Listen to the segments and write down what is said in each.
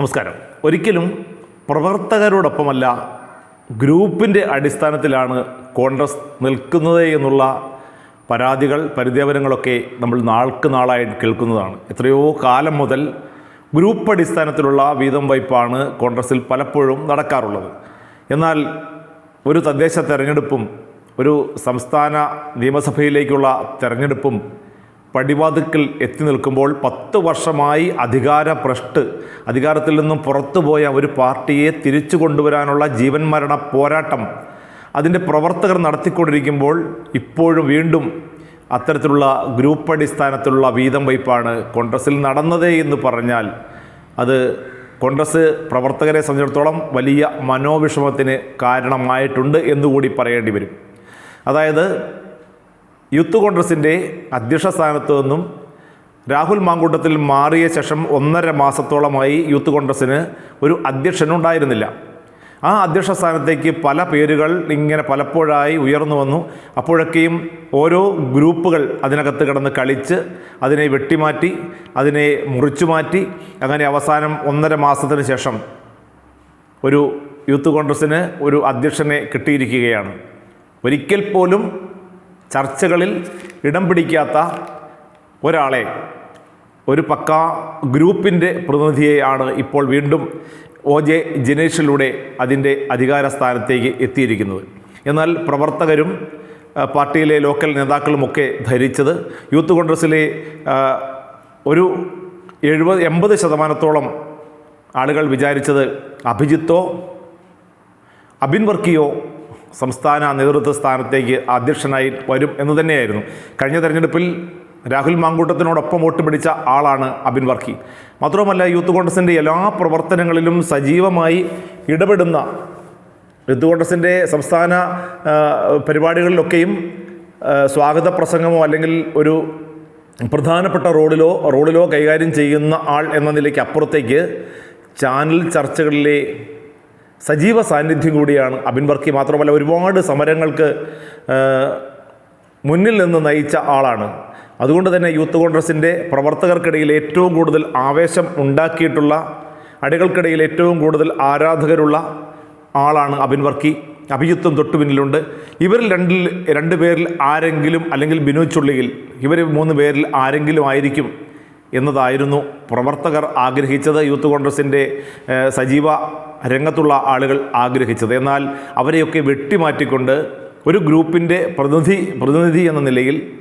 നമസ്കാരം. ഒരിക്കലും പ്രവർത്തകരോടൊപ്പമല്ല ഗ്രൂപ്പിന്റെ അടിസ്ഥാനത്തിലാണ് കോൺഗ്രസ് നിൽക്കുന്നത് എന്നുള്ള പരാതികൾ പരിദേവനങ്ങളൊക്കെ നമ്മൾ നാൾക്ക് നാളായി കേൾക്കുന്നതാണ്. എത്രയോ കാലം മുതൽ ഗ്രൂപ്പ് അടിസ്ഥാനത്തിലുള്ള വീതം വയ്പ്പാണ് കോൺഗ്രസിൽ പലപ്പോഴും നടക്കാറുള്ളത്. എന്നാൽ ഒരു തദ്ദേശ തെരഞ്ഞെടുപ്പും ഒരു സംസ്ഥാന നിയമസഭയിലേക്കുള്ള തെരഞ്ഞെടുപ്പും പടിവാതിക്കൽ എത്തി നിൽക്കുമ്പോൾ പത്ത് വർഷമായി അധികാര ഭ്രഷ്ട് അധികാരത്തിൽ നിന്നും പുറത്തുപോയ ഒരു പാർട്ടിയെ തിരിച്ചു കൊണ്ടുവരാനുള്ള ജീവൻ മരണ പോരാട്ടം. അതിന്റെ പ്രവർത്തകർ നടത്തിക്കൊണ്ടിരിക്കുമ്പോൾ ഇപ്പോഴും വീണ്ടും അത്തരത്തിലുള്ള ഗ്രൂപ്പ് അടിസ്ഥാനത്തിലുള്ള വീതം വയ്പ്പാണ് കോൺഗ്രസിൽ നടന്നതേ എന്ന് പറഞ്ഞാൽ അത് കോൺഗ്രസ് പ്രവർത്തകരെ സംബന്ധിച്ചിടത്തോളം വലിയ മനോവിഷമത്തിന് കാരണമായിട്ടുണ്ട് എന്നുകൂടി പറയേണ്ടി വരും. അതായത് യൂത്ത് കോൺഗ്രസിന്റെ അധ്യക്ഷ സ്ഥാനത്തു നിന്നും രാഹുൽ മാങ്കൂട്ടത്തിൽ മാറിയ ശേഷം ഒന്നര മാസത്തോളമായി യൂത്ത് കോൺഗ്രസ്സിന് ഒരു അധ്യക്ഷനുണ്ടായിരുന്നില്ല. ആ അധ്യക്ഷ സ്ഥാനത്തേക്ക് പല പേരുകൾ ഇങ്ങനെ പലപ്പോഴായി ഉയർന്നു വന്നു. അപ്പോഴൊക്കെയും ഓരോ ഗ്രൂപ്പുകൾ അതിനകത്ത് കിടന്ന് കളിച്ച് അതിനെ വെട്ടിമാറ്റി അതിനെ മുറിച്ചു മാറ്റി. അങ്ങനെ അവസാനം ഒന്നര മാസത്തിന് ശേഷം ഒരു യൂത്ത് കോൺഗ്രസ്സിന് ഒരു അധ്യക്ഷനെ കിട്ടിയിരിക്കുകയാണ്. ഒരിക്കൽ പോലും ചർച്ചകളിൽ ഇടം പിടിക്കാത്ത ഒരാളെ ഒരു പക്ക ഗ്രൂപ്പിന്റെ പ്രതിനിധിയെയാണ് ഇപ്പോൾ വീണ്ടും ഒ ജെ ജിനേഷിലൂടെ അതിന്റെ അധികാര സ്ഥാനത്തേക്ക് എത്തിയിരിക്കുന്നത്. എന്നാൽ പ്രവർത്തകരും പാർട്ടിയിലെ ലോക്കൽ നേതാക്കളുമൊക്കെ ധരിച്ചത് യൂത്ത് കോൺഗ്രസ്സിലെ ഒരു എഴുപത് എൺപത് ശതമാനത്തോളം ആളുകൾ വിചാരിച്ചത് അഭിജിത്തോ അബിൻ വർക്കിയോ സംസ്ഥാന നേതൃത്വ സ്ഥാനത്തേക്ക് അധ്യക്ഷനായി വരും എന്ന് തന്നെയായിരുന്നു. കഴിഞ്ഞ തെരഞ്ഞെടുപ്പിൽ രാഹുൽ മാങ്കൂട്ടത്തിനോടൊപ്പം വോട്ട് പിടിച്ച ആളാണ് അബിൻ വർക്കി. മാത്രവുമല്ല യൂത്ത് കോൺഗ്രസിന്റെ എല്ലാ പ്രവർത്തനങ്ങളിലും സജീവമായി ഇടപെടുന്ന യൂത്ത് കോൺഗ്രസിന്റെ സംസ്ഥാന പരിപാടികളിലൊക്കെയും സ്വാഗത പ്രസംഗമോ അല്ലെങ്കിൽ ഒരു പ്രധാനപ്പെട്ട റോഡിലോ റോഡിലോ കൈകാര്യം ചെയ്യുന്ന ആൾ എന്ന നിലയ്ക്ക് അപ്പുറത്തേക്ക് ചാനൽ ചർച്ചകളിലെ സജീവ സാന്നിധ്യം കൂടിയാണ് അബിൻ വർക്കി. മാത്രമല്ല ഒരുപാട് സമരങ്ങൾക്ക് മുന്നിൽ നിന്ന് നയിച്ച ആളാണ്. അതുകൊണ്ട് തന്നെ യൂത്ത് കോൺഗ്രസിന്റെ പ്രവർത്തകർക്കിടയിൽ ഏറ്റവും കൂടുതൽ ആവേശം ഉണ്ടാക്കിയിട്ടുള്ള അടികൾക്കിടയിൽ ഏറ്റവും കൂടുതൽ ആരാധകരുള്ള ആളാണ് അബിൻ വർക്കി. അഭിജിത്തും തൊട്ടു പിന്നിലുണ്ട്. ഇവരിൽ രണ്ടിൽ രണ്ട് പേരിൽ ആരെങ്കിലും അല്ലെങ്കിൽ ബിനു ചുള്ളിയിൽ ഇവർ മൂന്ന് പേരിൽ ആരെങ്കിലും ആയിരിക്കും എന്നതായിരുന്നു പ്രവർത്തകർ ആഗ്രഹിച്ചത്. യൂത്ത് കോൺഗ്രസിന്റെ സജീവ രംഗത്തുള്ള ആളുകൾ ആഗ്രഹിച്ചത്. എന്നാൽ അവരെയൊക്കെ വെട്ടിമാറ്റിക്കൊണ്ട് ഒരു ഗ്രൂപ്പിന്റെ പ്രതിനിധി പ്രതിനിധി എന്ന നിലയിൽ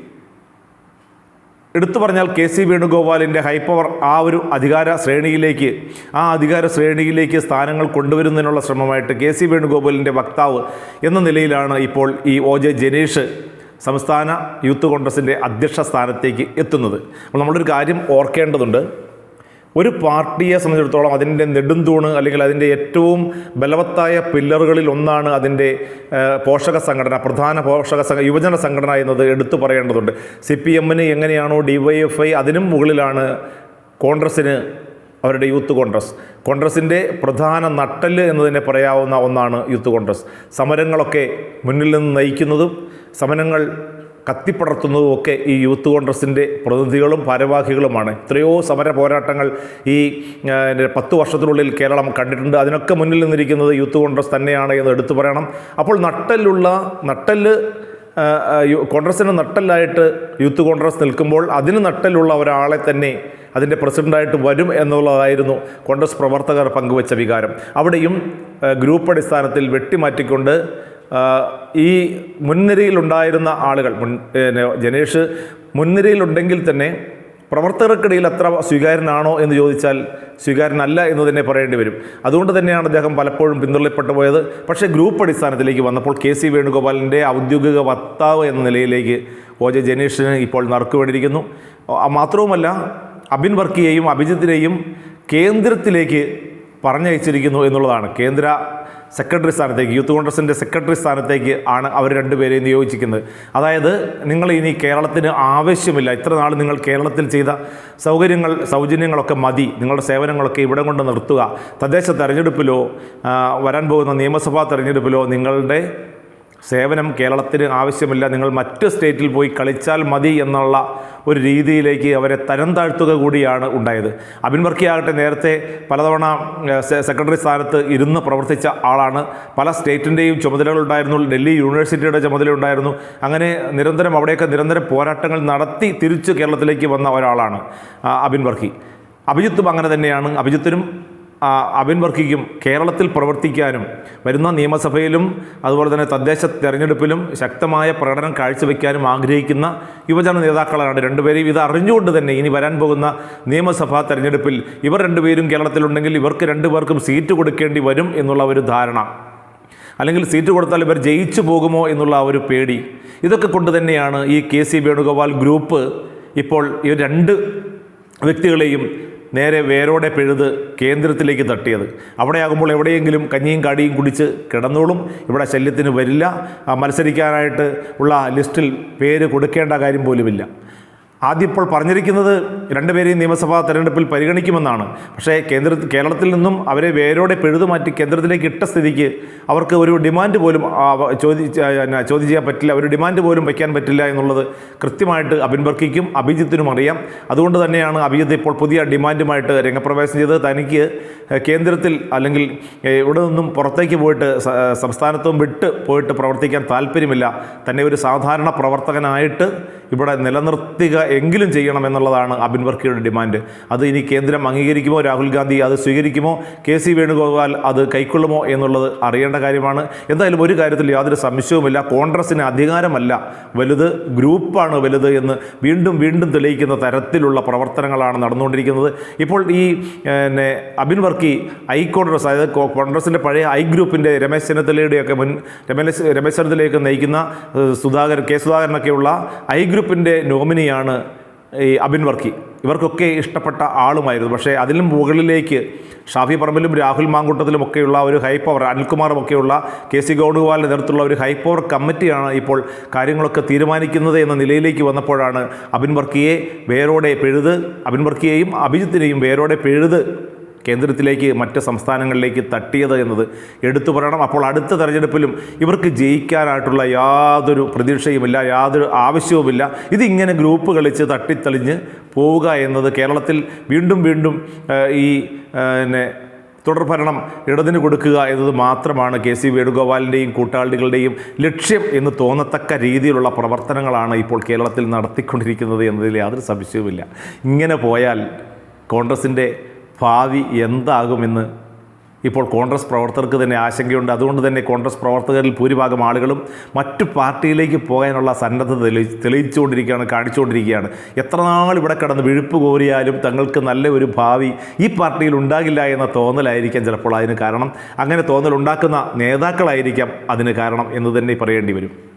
എടുത്തു പറഞ്ഞാൽ കെ സി വേണുഗോപാലിന്റെ ഹൈപ്പവർ ആ ഒരു അധികാര ശ്രേണിയിലേക്ക് ആ അധികാര ശ്രേണിയിലേക്ക് സ്ഥാനങ്ങൾ കൊണ്ടുവരുന്നതിനുള്ള ശ്രമമായിട്ട് കെ സി വേണുഗോപാലിന്റെ വക്താവ് എന്ന നിലയിലാണ് ഇപ്പോൾ ഈ ഒ ജെ ജനീഷ് സംസ്ഥാന യൂത്ത് കോൺഗ്രസിന്റെ അധ്യക്ഷ സ്ഥാനത്തേക്ക് എത്തുന്നത്. അപ്പോൾ നമ്മളൊരു കാര്യം ഓർക്കേണ്ടതുണ്ട്. ഒരു പാർട്ടിയെ സംബന്ധിച്ചിടത്തോളം അതിന്റെ നെടുന്തൂണ് അല്ലെങ്കിൽ അതിന്റെ ഏറ്റവും ബലവത്തായ പില്ലറുകളിൽ ഒന്നാണ് അതിന്റെ പോഷക സംഘടന പ്രധാന പോഷക സംഘ യുവജന സംഘടന എന്നത് എടുത്തു പറയേണ്ടതുണ്ട്. സി പി എമ്മിന് എങ്ങനെയാണോ ഡി വൈ എഫ് ഐ അതിനും മുകളിലാണ് കോൺഗ്രസ്സിന് അവരുടെ യൂത്ത് കോൺഗ്രസ്. കോൺഗ്രസിന്റെ പ്രധാന നട്ടൽ എന്ന് തന്നെ പറയാവുന്ന ഒന്നാണ് യൂത്ത് കോൺഗ്രസ്. സമരങ്ങളൊക്കെ മുന്നിൽ നിന്ന് നയിക്കുന്നതും സമരങ്ങൾ കത്തിപ്പടർത്തുന്നതും ഒക്കെ ഈ യൂത്ത് കോൺഗ്രസിന്റെ പ്രതിനിധികളും ഭാരവാഹികളുമാണ്. എത്രയോ സമര പോരാട്ടങ്ങൾ ഈ പത്ത് വർഷത്തിനുള്ളിൽ കേരളം കണ്ടിട്ടുണ്ട്. അതിനൊക്കെ മുന്നിൽ നിന്നിരിക്കുന്നത് യൂത്ത് കോൺഗ്രസ് തന്നെയാണ് എന്ന് എടുത്തു പറയണം. അപ്പോൾ നട്ടലുള്ള നട്ടൽ കോൺഗ്രസിന് നട്ടലായിട്ട് യൂത്ത് കോൺഗ്രസ് നിൽക്കുമ്പോൾ അതിന് നട്ടലുള്ള ഒരാളെ തന്നെ അതിന്റെ പ്രസിഡന്റായിട്ട് വരും എന്നുള്ളതായിരുന്നു കോൺഗ്രസ് പ്രവർത്തകർ പങ്കുവച്ച വികാരം. അവിടെയും ഗ്രൂപ്പ് അടിസ്ഥാനത്തിൽ വെട്ടിമാറ്റിക്കൊണ്ട് ഈ മുൻനിരയിലുണ്ടായിരുന്ന ആളുകൾ മുൻ ജനേഷ് മുൻനിരയിലുണ്ടെങ്കിൽ തന്നെ പ്രവർത്തകർക്കിടയിൽ അത്ര സ്വീകാര്യനാണോ എന്ന് ചോദിച്ചാൽ സ്വീകാരനല്ല എന്ന് തന്നെ പറയേണ്ടി വരും. അതുകൊണ്ട് തന്നെയാണ് അദ്ദേഹം പലപ്പോഴും പിന്തള്ളപ്പെട്ടു പോയത്. പക്ഷേ ഗ്രൂപ്പ് അടിസ്ഥാനത്തിലേക്ക് വന്നപ്പോൾ കെ സി വേണുഗോപാലിന്റെ ഔദ്യോഗിക വക്താവ് എന്ന നിലയിലേക്ക് ഒ ജെ ജനീഷിന് ഇപ്പോൾ നറുക്കുവേണ്ടിയിരിക്കുന്നു ആ, മാത്രവുമല്ല അബിൻ വർക്കിയെയും അഭിജിത്തിനെയും കേന്ദ്രത്തിലേക്ക് പറഞ്ഞയച്ചിരിക്കുന്നു എന്നുള്ളതാണ്. കേന്ദ്ര സെക്രട്ടറി സ്ഥാനത്തേക്ക് യൂത്ത് കോൺഗ്രസിന്റെ സെക്രട്ടറി സ്ഥാനത്തേക്ക് ആണ് അവർ രണ്ടുപേരെയും നിയോഗിച്ചിരിക്കുന്നത്. അതായത് നിങ്ങൾ ഇനി കേരളത്തിന് ആവശ്യമില്ല. ഇത്ര നാൾ നിങ്ങൾ കേരളത്തിൽ ചെയ്ത സൗകര്യങ്ങൾ സൗജന്യങ്ങളൊക്കെ മതി. നിങ്ങളുടെ സേവനങ്ങളൊക്കെ ഇവിടെ കൊണ്ട് നിർത്തുക. തദ്ദേശ തെരഞ്ഞെടുപ്പിലോ വരാൻ പോകുന്ന നിയമസഭാ തെരഞ്ഞെടുപ്പിലോ നിങ്ങളുടെ സേവനം കേരളത്തിന് ആവശ്യമില്ല. നിങ്ങൾ മറ്റ് സ്റ്റേറ്റിൽ പോയി കളിച്ചാൽ മതി എന്നുള്ള ഒരു രീതിയിലേക്ക് അവരെ തരം താഴ്ത്തുക കൂടിയാണ് ഉണ്ടായത്. അബിൻ വർക്കിയാകട്ടെ നേരത്തെ പലതവണ സെക്രട്ടറി സ്ഥാനത്ത് ഇരുന്ന് പ്രവർത്തിച്ച ആളാണ്. പല സ്റ്റേറ്റിന്റെയും ചുമതലകളുണ്ടായിരുന്നു. ഡൽഹി യൂണിവേഴ്സിറ്റിയുടെ ചുമതല ഉണ്ടായിരുന്നു അങ്ങനെ നിരന്തരം അവിടെയൊക്കെ നിരന്തരം പോരാട്ടങ്ങൾ നടത്തി തിരിച്ച് കേരളത്തിലേക്ക് വന്ന ഒരാളാണ് അബിൻ വർക്കി. അഭിജിത്തും അങ്ങനെ തന്നെയാണ്. അഭിജിത്തിനും അബിൻ വർക്കിക്കും കേരളത്തിൽ പ്രവർത്തിക്കാനും വരുന്ന നിയമസഭയിലും അതുപോലെ തന്നെ തദ്ദേശ തെരഞ്ഞെടുപ്പിലും ശക്തമായ പ്രകടനം കാഴ്ചവെക്കാനും ആഗ്രഹിക്കുന്ന യുവജന നേതാക്കളാണ് രണ്ടുപേരെയും. ഇത് അറിഞ്ഞുകൊണ്ട് തന്നെ ഇനി വരാൻ പോകുന്ന നിയമസഭാ തെരഞ്ഞെടുപ്പിൽ ഇവർ രണ്ടുപേരും കേരളത്തിലുണ്ടെങ്കിൽ ഇവർക്ക് രണ്ടുപേർക്കും സീറ്റ് കൊടുക്കേണ്ടി വരും എന്നുള്ള ഒരു ധാരണ. അല്ലെങ്കിൽ സീറ്റ് കൊടുത്താൽ ഇവർ ജയിച്ചു പോകുമോ എന്നുള്ള ഒരു പേടി. ഇതൊക്കെ കൊണ്ട് തന്നെയാണ് ഈ കെ സി വേണുഗോപാൽ ഗ്രൂപ്പ് ഇപ്പോൾ ഈ രണ്ട് വ്യക്തികളെയും നേരെ വേരോടെ പെഴുത് കേന്ദ്രത്തിലേക്ക് തട്ടിയത്. അവിടെയാകുമ്പോൾ എവിടെയെങ്കിലും കഞ്ഞിയും കാടിയും കുടിച്ച് കിടന്നോളും. ഇവിടെ ശല്യത്തിന് വരില്ല. മത്സരിക്കാനായിട്ട് ഉള്ള ലിസ്റ്റിൽ പേര് കൊടുക്കേണ്ട കാര്യം പോലുമില്ല. ആദ്യം ഇപ്പോൾ പറഞ്ഞിരിക്കുന്നത് രണ്ടുപേരെയും നിയമസഭാ തെരഞ്ഞെടുപ്പിൽ പരിഗണിക്കുമെന്നാണ്. പക്ഷേ കേന്ദ്ര കേരളത്തിൽ നിന്നും അവരെ വേരോടെ പിഴുതുമാറ്റി കേന്ദ്രത്തിലേക്ക് ഇട്ട സ്ഥിതിക്ക് അവർക്ക് ഒരു ഡിമാൻഡ് പോലും ചോദി ചോദ്യം ചെയ്യാൻ പറ്റില്ല. ഒരു ഡിമാൻഡ് പോലും വയ്ക്കാൻ പറ്റില്ല എന്നുള്ളത് കൃത്യമായിട്ട് അഭിൻവർക്കിക്കും അഭിജിത്തിനും അറിയാം. അതുകൊണ്ട് തന്നെയാണ് അഭിജിത്ത് ഇപ്പോൾ പുതിയ ഡിമാൻഡുമായിട്ട് രംഗപ്രവേശം ചെയ്തത്. തനിക്ക് കേന്ദ്രത്തിൽ അല്ലെങ്കിൽ ഇവിടെ നിന്നും പുറത്തേക്ക് പോയിട്ട് സംസ്ഥാനത്തും വിട്ട് പോയിട്ട് പ്രവർത്തിക്കാൻ താല്പര്യമില്ല. തന്നെ ഒരു സാധാരണ പ്രവർത്തകനായിട്ട് ഇവിടെ നിലനിർത്തുക എങ്കിലും ചെയ്യണം എന്നുള്ളതാണ് അബിൻ വർക്കിയുടെ ഡിമാൻഡ്. അത് ഇനി കേന്ദ്രം അംഗീകരിക്കുമോ? രാഹുൽ ഗാന്ധി അത് സ്വീകരിക്കുമോ? കെ സി വേണുഗോപാൽ അത് കൈക്കൊള്ളുമോ എന്നുള്ളത് അറിയേണ്ട കാര്യമാണ്. എന്തായാലും ഒരു കാര്യത്തിൽ യാതൊരു സംശയവുമില്ല. കോൺഗ്രസിന് അധികാരമല്ല. വലുത് ഗ്രൂപ്പാണ് വലുത് എന്ന് വീണ്ടും വീണ്ടും തെളിയിക്കുന്ന തരത്തിലുള്ള പ്രവർത്തനങ്ങളാണ് നടന്നുകൊണ്ടിരിക്കുന്നത്. ഇപ്പോൾ ഈ പിന്നെ അബിൻ വർക്കി ഐ കോൺഗ്രസ് അതായത് കോൺഗ്രസിന്റെ പഴയ ഐ ഗ്രൂപ്പിന്റെ രമേശ് ചെന്നിത്തലയുടെയൊക്കെ മുൻ രമേശ് രമേശ് ചെന്നിത്തലയൊക്കെ നയിക്കുന്ന സുധാകരൻ കെ സുധാകരനൊക്കെയുള്ള ഐ ഗ്രൂപ്പിന്റെ നോമിനിയാണ് ഈ അബിൻ വർക്കി. ഇവർക്കൊക്കെ ഇഷ്ടപ്പെട്ട ആളുമായിരുന്നു. പക്ഷേ അതിലും മുകളിലേക്ക് ഷാഫി പറമ്പിലും രാഹുൽ മാങ്കൂട്ടത്തിലും ഒക്കെയുള്ള ഒരു ഹൈ പവർ അനിൽകുമാറും ഒക്കെയുള്ള കെ സി വേണുഗോപാലിന്റെ നേതൃത്വത്തിലുള്ള ഒരു ഹൈ പവർ കമ്മിറ്റിയാണ് ഇപ്പോൾ കാര്യങ്ങളൊക്കെ തീരുമാനിക്കുന്നത് എന്ന നിലയിലേക്ക് വന്നപ്പോഴാണ് അബിൻ വർക്കിയെ വേരോടെ പിഴുത് അബിൻ വർക്കിയെയും അഭിജിത്തിനെയും വേരോടെ പിഴുത് കേന്ദ്രത്തിലേക്ക് മറ്റ് സംസ്ഥാനങ്ങളിലേക്ക് തട്ടിയത് എന്നത് എടുത്തു പറയണം. അപ്പോൾ അടുത്ത തെരഞ്ഞെടുപ്പിലും ഇവർക്ക് ജയിക്കാനായിട്ടുള്ള യാതൊരു പ്രതീക്ഷയുമില്ല യാതൊരു ആവശ്യവുമില്ല. ഇതിങ്ങനെ ഗ്രൂപ്പ് കളിച്ച് തട്ടിത്തെളിഞ്ഞ് പോവുക എന്നത് കേരളത്തിൽ വീണ്ടും വീണ്ടും ഈ പിന്നെ തുടർഭരണം ഇടതിന് കൊടുക്കുക എന്നത് മാത്രമാണ് കെ സി വേണുഗോപാലിന്റെയും കൂട്ടാളികളുടെയും ലക്ഷ്യം എന്ന് തോന്നത്തക്ക രീതിയിലുള്ള പ്രവർത്തനങ്ങളാണ് ഇപ്പോൾ കേരളത്തിൽ നടത്തിക്കൊണ്ടിരിക്കുന്നത് എന്നതിൽ യാതൊരു സംശയവുമില്ല. ഇങ്ങനെ പോയാൽ കോൺഗ്രസിന്റെ ഭാവി എന്താകുമെന്ന് ഇപ്പോൾ കോൺഗ്രസ് പ്രവർത്തകർക്ക് തന്നെ ആശങ്കയുണ്ട്. അതുകൊണ്ട് തന്നെ കോൺഗ്രസ് പ്രവർത്തകരിൽ ഭൂരിഭാഗം ആളുകളും മറ്റു പാർട്ടിയിലേക്ക് പോകാനുള്ള സന്നദ്ധത തെളി തെളിയിച്ചുകൊണ്ടിരിക്കുകയാണ് കാണിച്ചുകൊണ്ടിരിക്കുകയാണ്. എത്ര നാൾ ഇവിടെ കിടന്ന് വിഴുപ്പ് കോരിയാലും തങ്ങൾക്ക് നല്ല ഒരു ഭാവി ഈ പാർട്ടിയിൽ ഉണ്ടാകില്ല എന്ന തോന്നലായിരിക്കാം ചിലപ്പോൾ അതിന് കാരണം. അങ്ങനെ തോന്നലുണ്ടാക്കുന്ന നേതാക്കളായിരിക്കാം അതിന് കാരണം എന്ന് തന്നെ പറയേണ്ടി വരും.